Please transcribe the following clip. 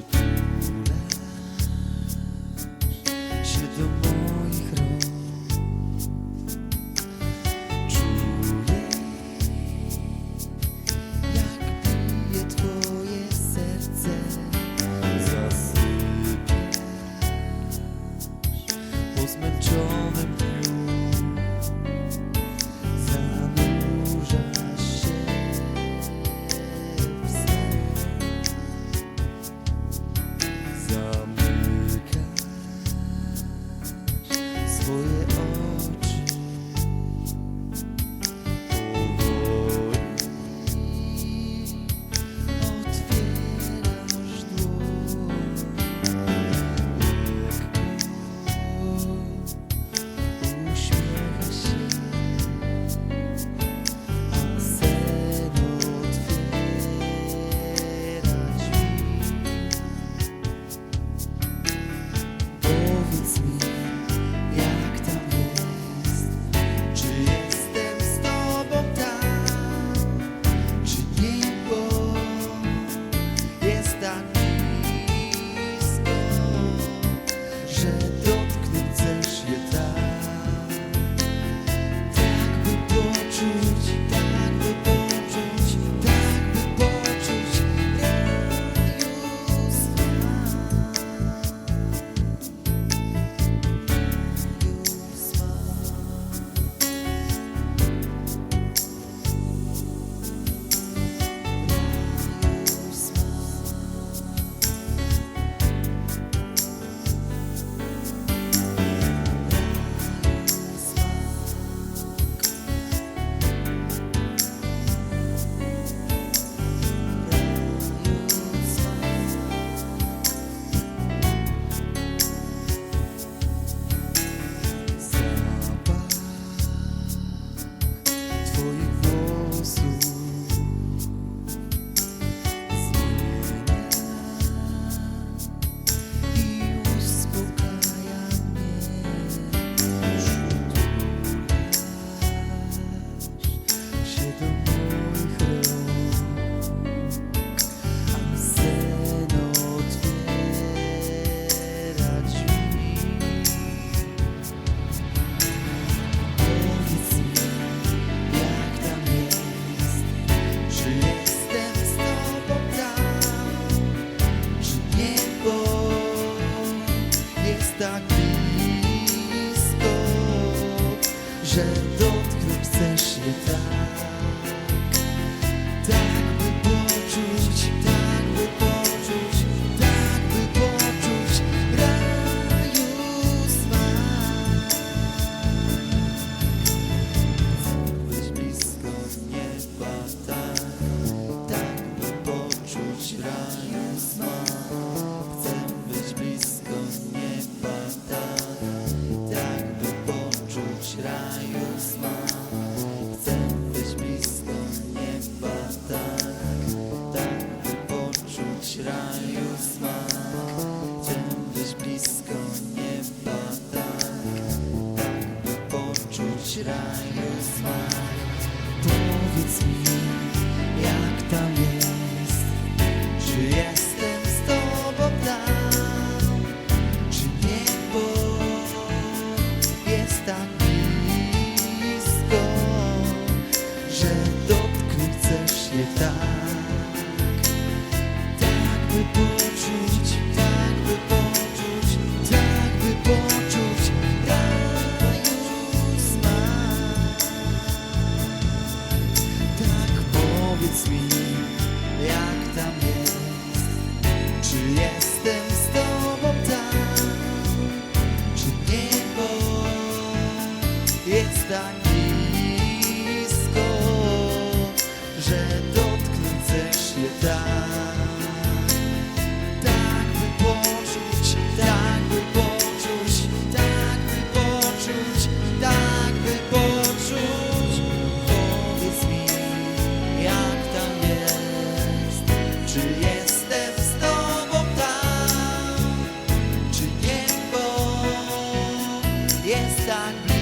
是毒了，是毒。full the time. should Czy jestem z Tobą tam? Czy niebo jest tak blisko, że dotknąć chcesz je tak? yes, I do.